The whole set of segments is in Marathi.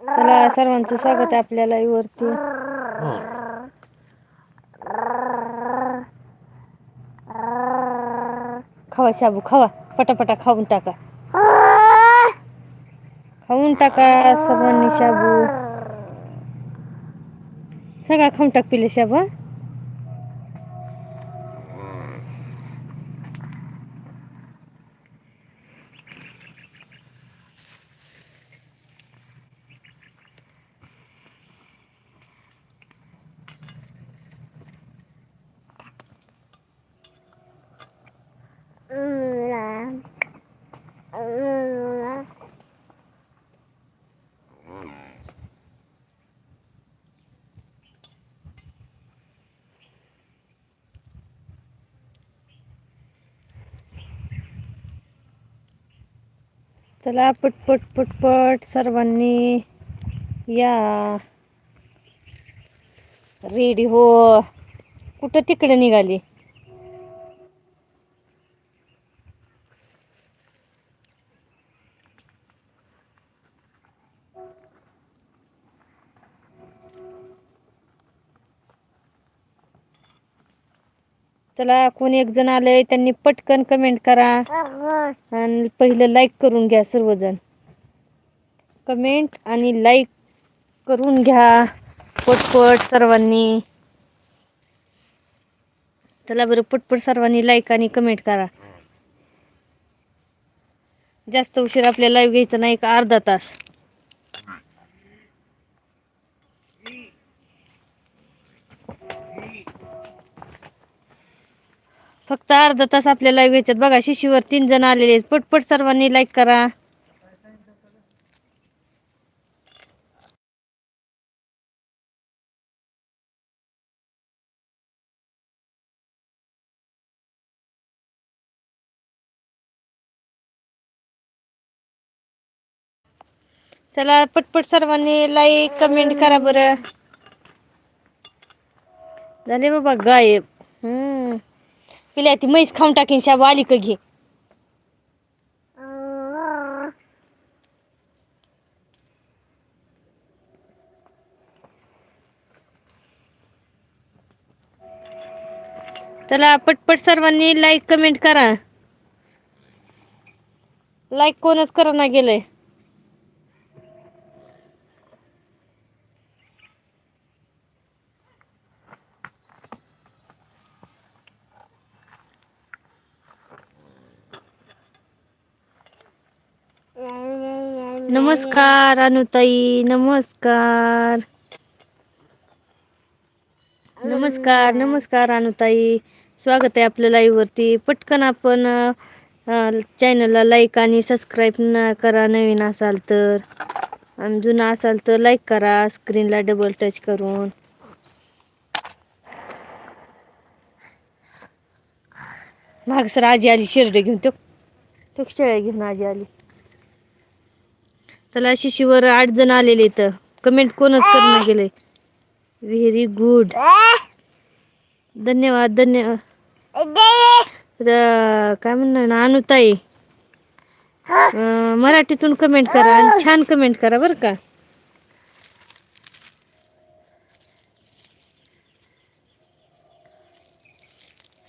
चला सर्वांचं स्वागत आहे आपल्या लाईव्ह वरती खावा शाबू खावा. पटापटा खाऊन टाका. खाऊन टाका सर्वांनी शाबू. सगळा खाऊन टाक पिले शाबू हं? चला पटपट पटपट सर्वांनी या. रेडी हो. कुठं तिकडे निघाली? चला कोणी एक जण आलंय त्यांनी पटकन कमेंट करा. आणि पहिलं लाईक करून घ्या सर्वजण. कमेंट आणि लाईक करून घ्या. पटपट सर्वांनी. चला बरं पटपट सर्वांनी लाईक आणि कमेंट करा. जास्त उशीर आपल्या लाईव्ह घ्यायचा नाही का? अर्धा तास. फक्त अर्धा तास आपल्या लाईव्ह घ्यायच्यात. बघा शिशीवर तीन जण आलेले आहेत. पटपट सर्वांनी लाईक करा. चला पटपट सर्वांनी लाईक कमेंट करा बरं. झाले बाबा गायब. पिल्या ती म्हैस खाऊन टाकीन शाबू आली का घे. चला पटपट सर्वांनी लाईक कमेंट करा. लाईक कोणच करा ना गेलंय. नमस्कार अनुताई नमस्कार. नमस्कार नमस्कार अनुताई. स्वागत आहे आपल्या लाईव्ह वरती. पटकन आपण चॅनलला लाईक आणि सबस्क्राईब न करा नवीन असाल तर. आणि जुना असाल तर लाईक करा स्क्रीनला डबल टच करून. माग सर आजी आली शिरड घेऊन. तो तो शेळ्या घेऊन आजी आली. त्याला शिशीवर आठ जण आलेले इथं. कमेंट कोणच करणं गेले. व्हेरी गुड धन्यवाद धन्यवाद काय म्हणणार ना अनुताई. मराठीतून कमेंट करा आणि छान कमेंट करा बरं का.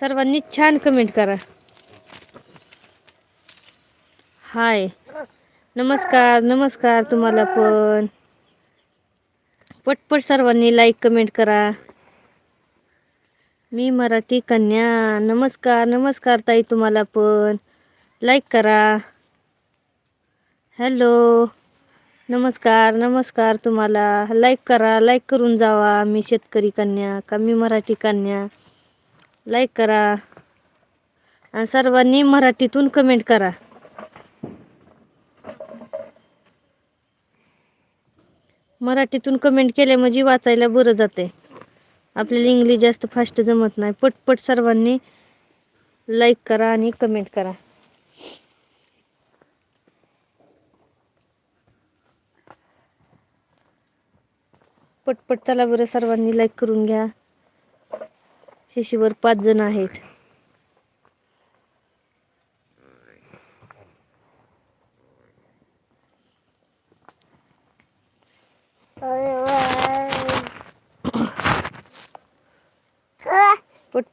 सर्वांनी छान कमेंट करा. हाय. नमस्कार नमस्कार तुम्हाला पण. पटपट सर्वांनी लाईक कमेंट करा. मी मराठी कन्या. नमस्कार नमस्कार ताई तुम्हाला पण. लाईक करा. हॅलो नमस्कार नमस्कार तुम्हाला. लाईक करा लाईक करून जावा. मी शेतकरी कन्या का मी मराठी कन्या? लाईक करा. आणि सर्वांनी मराठीतून कमेंट करा. मराठीतून कमेंट केल्या म्हणजे वाचायला बरं जाते. आपल्याला इंग्लिश जास्त फास्ट जमत नाही. पटपट सर्वांनी लाईक करा आणि कमेंट करा. पटपट चला बरं सर्वांनी लाईक करून घ्या. शिशीवर पाच जण आहेत.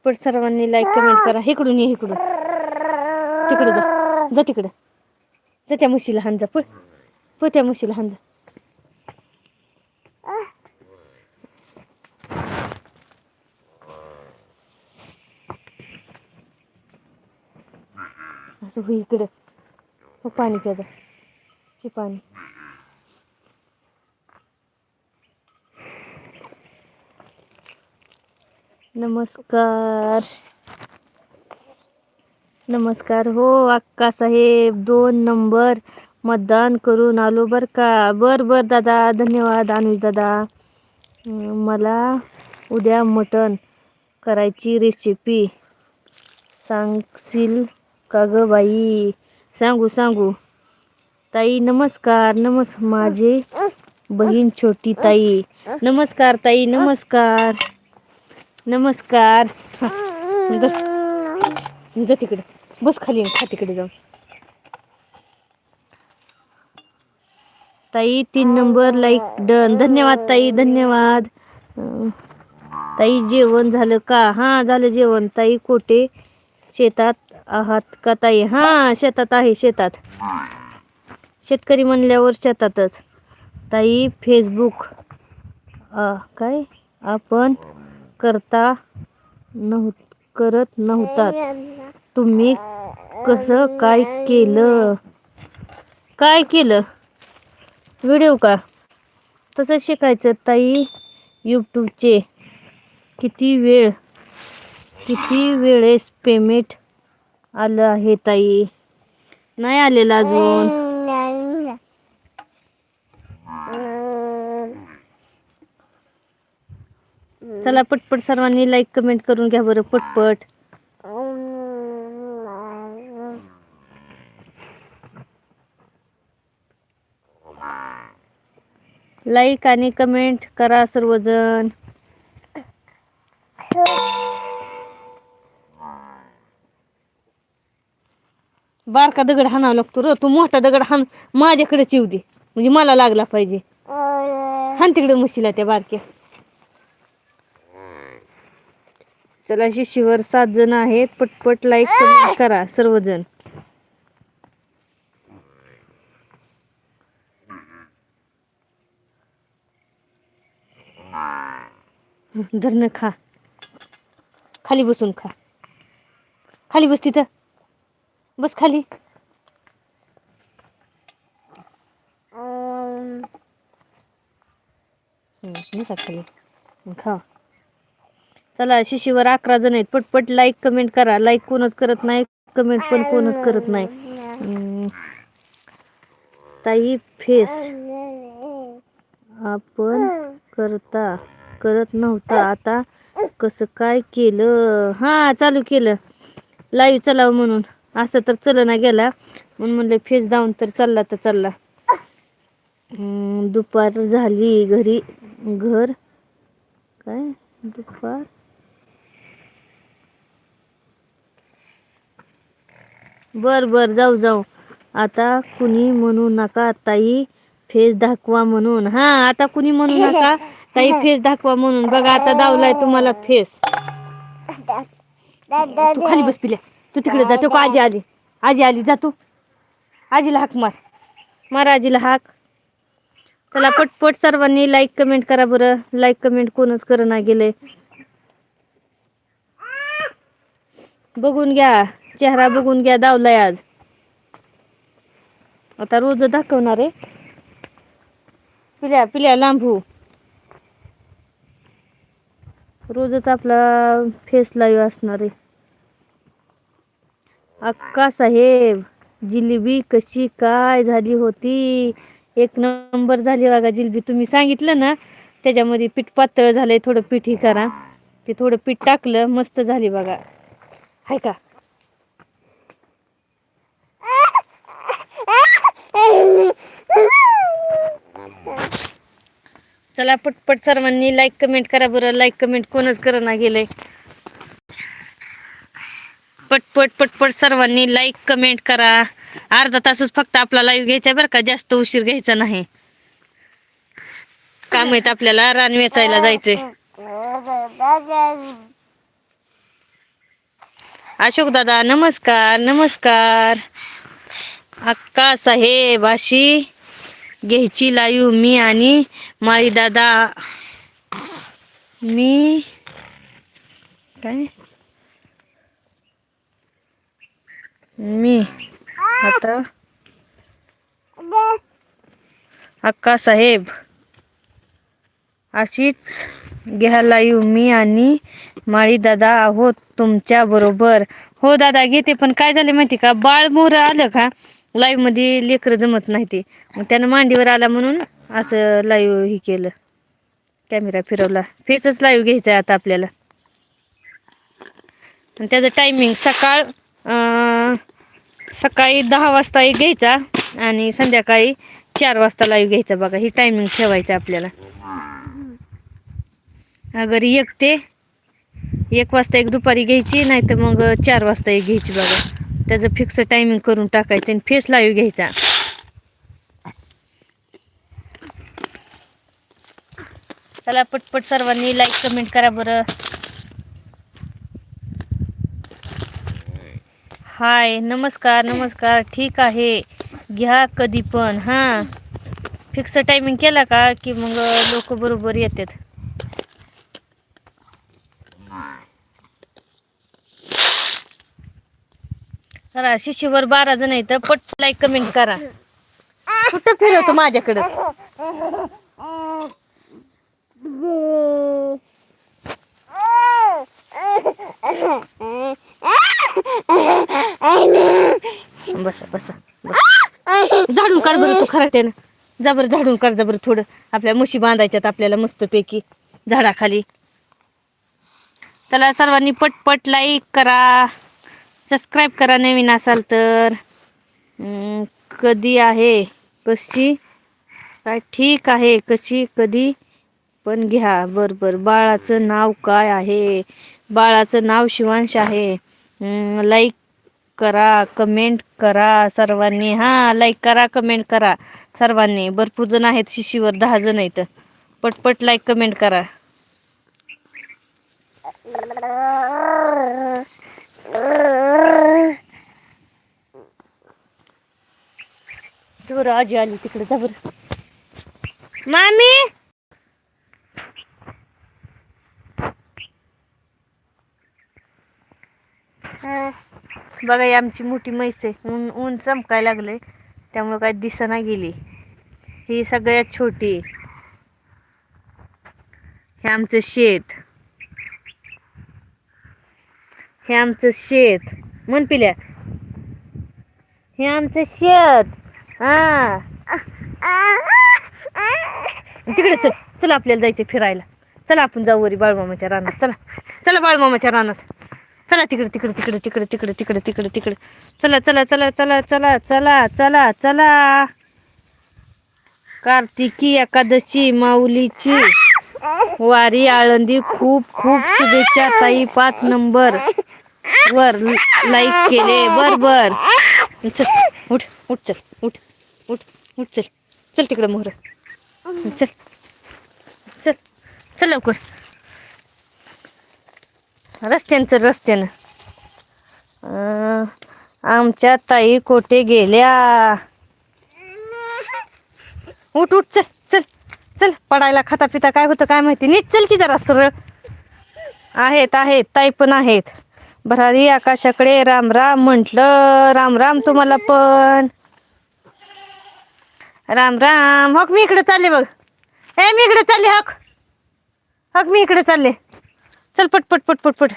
पटपट सर्वांनी लाईक कमेंट करा. इकडून ये इकडून. तिकडे जा. जा तिकडे. जा त्या म्हशीला हान जा पळ त्या म्हशीला हान जा असं हो इकडं. हो पाणी प्या हे पाणी. नमस्कार. नमस्कार. हो अक्का साहेब दोन नंबर. मतदान करून आलो बर का? बर बर दादा. धन्यवाद अनुज दादा. मला उद्या मटण करायची रेसिपी सांगशील का ग बाई? सांगू सांगू. ताई नमस्कार. नमस् माझे बहीण छोटी ताई. नमस्कार ताई नमस्कार. नमस्कार. जा. तिकडे. बस खाली खा तिकडे जाऊन. ताई तीन नंबर लाईक डन धन्यवाद ताई. धन्यवाद. ताई जेवण झालं का? हां झालं जेवण. ताई कोठे? शेतात आहात का ताई? हां शेतात आहे शेतात. शेतकरी म्हणल्यावर शेतातच. ताई फेसबुक काय? आपण करता नव्ह करत नव्हतात. तुम्ही कसं काय केलं? काय केलं? व्हिडिओ का? तसं शिकायचं ताई यूट्यूबचे. किती वेळ किती वेळेस पेमेंट आलं आहे ताई? नाही आलेलं अजून. चला पटपट सर्वांनी लाईक कमेंट करून घ्या बरं पटपट. लाईक आणि कमेंट करा सर्वजण. बारका दगड हाणावा लागतो र तू मोठा दगड हाण माझ्याकडेच येऊ दे. म्हणजे मला लागला पाहिजे. हान तिकडे म्हशीला त्या बारक्या. चला शिशीवर सात जण आहेत. पटपट लाईक कमेंट करा सर्वजण. धरण खा. खाली बसून खा. खाली बस तिथं. बस खाली. खाली. खा. चला शिशीवर अकरा जण आहेत. पटपट लाईक कमेंट करा. लाईक कोणच करत नाही कमेंट पण कोणच करत नाही. ताई फेस आपण करता करत नव्हता. आता कसं काय केलं? हा चालू केलं. लाईव्ह चलावं म्हणून. असं तर चल ना गेला. म्हणून म्हणलं फेस डाऊन तर चालला तर चालला. दुपार झाली घरी. घर. काय? दुपार? बर बर जाऊ जाऊ. आता कुणी म्हणू नका ताई फेस दाखवा म्हणून. हा आता कुणी म्हणू नका ताई फेस दाखवा म्हणून. बघा आता दावलाय तुम्हाला फेस. तू खाली बस पिल्या. तू तिकडे जा तो का आजी आली? आजी आली जा तू. आजीला हाक मार. मार आजीला हाक. चला पटपट सर्वांनी लाईक कमेंट करा बरं. लाईक कमेंट कोणच करना गेलंय. बघून घ्या. चेहरा बघून घ्या दावलाय आज. आता रोज दाखवणार आहे. पिल्या पिल्या लांबू. रोजच आपला फेस लाईव्ह असणार आहे. अक्का साहेब जिलेबी कशी काय झाली होती? एक नंबर झाली बघा जिलेबी. तुम्ही सांगितलं ना त्याच्यामध्ये पीठ पातळ झालंय थोडं पीठ ही करा. ते थोडं पीठ टाकलं मस्त झाली बघा. हाय का? चला पटपट सर्वांनी लाईक कमेंट करा बरं. लाईक कमेंट कोणच करना गेलंय. पटपट पटपट सर्वांनी लाईक कमेंट करा. अर्धा तासच फक्त आपला लाईव्ह घ्यायचा बरं का. जास्त उशीर घ्यायचा नाही. काम आहेत आपल्याला. रान वेचायला जायचंय. अशोक दादा नमस्कार नमस्कार. अक्का साहेब आशी घ्यायची लाईव मी आणि माळी दादा. मी काय? मी. आता? अक्का साहेब. अशीच घ्या लाईव मी आणि माळी दादा आहोत तुमच्या बरोबर. हो दादा घेते. पण काय झाले माहिती का? बाळ मोर आलं का? लाईव्हमध्ये लेकरं जमत नाही ते. मग त्यानं मांडीवर आला म्हणून असं लाईव्ह हे केलं. कॅमेरा फिरवला. फेसच लाईव्ह घ्यायचा आहे आता आपल्याला. आणि त्याचं टायमिंग सकाळ सकाळी दहा वाजता एक घ्यायचा आणि संध्याकाळी चार वाजता लाईव्ह घ्यायचा बघा. ही टायमिंग ठेवायचं आपल्याला. अगर एक ते एक वाजता एक दुपारी घ्यायची नाही तर मग चार वाजता एक घ्यायची बघा. त्याचं फिक्स टायमिंग करून टाकायचं आणि फेस लाईव्ह घ्यायचा. चला पटपट सर्वांनी लाईक कमेंट करा बरं. हाय नमस्कार नमस्कार. ठीक आहे. घ्या कधी पण हां. फिक्स टायमिंग केला का? की मग लोक बरोबर येतात. चला शिशीवर बारा जण आहेत पट लाईक कमेंट करा. कुठं फिरवतो माझ्याकडं? बसा बसा झाडून काढ बरं तू खराट्यानं. जा बरं झाडून काढ जा बरं थोडं. आपल्या म्हशी बांधायच्यात आपल्याला मस्तपैकी झाडाखाली. चला सर्वांनी पटपट लाईक करा. सबस्क्राईब करा नवीन असाल तर. कधी आहे? कशी? काय ठीक आहे? कशी? कधी? पण घ्या. बर बर. बाळाचं नाव काय आहे? बाळाचं नाव शिवांश आहे. लाईक करा कमेंट करा सर्वांनी. हां लाईक करा कमेंट करा सर्वांनी. भरपूर जण आहेत शिशीवर दहा जण आहेत. पटपट लाईक कमेंट करा. जोर आजी आली तिकडे जा बरं. मामी! बघा आमची मोठी म्हैस आहे. ऊन ऊन चमकायला लागले त्यामुळे काय दिसना गेली. ही सगळ्यात छोटी आहे. हे आमचं शेत. हे आमचं शेत. मन पिल्या. हे आमचं शेत. हा. तिकडे चल चला आपल्याला जायचं फिरायला. चला आपण जाऊ वरी बाळमामाच्या रानात. चला चला बाळमामाच्या रानात. चला तिकडे तिकडे तिकडे तिकडे तिकडे तिकडे तिकडे तिकडे. चला चला चला चला चला चला चला चला. कार्तिकी एकादशी माऊलीची वारी आळंदी खूप खूप शुभेच्छा ताई पाच नंबर. वर लाईक केले बर बर चल उठ उठ चल उठ उठ उठ चल. चल तिकडं मोहर. चल चल चल लवकर. रस्त्यानं. चल रस्त्यानं आमच्या ताई कोठे गेल्या? उठ उठ चल चल चल. पडायला खाता पिता काय होतं काय माहिती? नीट चल की जरा सरळ. आहेत आहेत ताई पण आहेत. भरारी आकाशाकडे राम राम म्हटलं राम राम तुम्हाला पण. राम राम. हक मी इकडे चालले बघ. ए मी इकडे चालले हक. हक मी इकडे चालले. चल पट पट पट पट पट.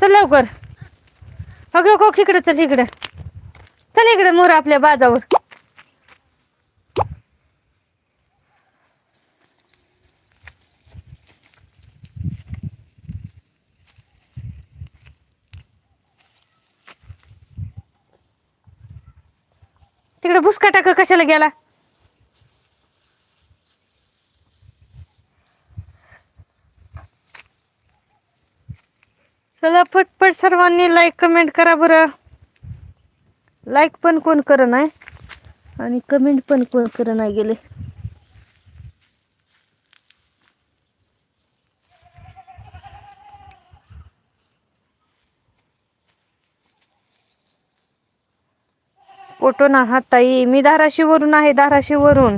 चल लवकर. हक हक हक इकडे चल इकडे. चल इकडे मोर आपल्या बाजावर. तिकडे भुसका टाक कशाला गेला? चला पटपट सर्वांनी लाईक कमेंट करा बरं. लाईक पण कोण करत नाही आणि कमेंट पण कोण कर नाही गेले. कुठून आहात ताई. मी धाराशिववरून आहे धाराशिववरून.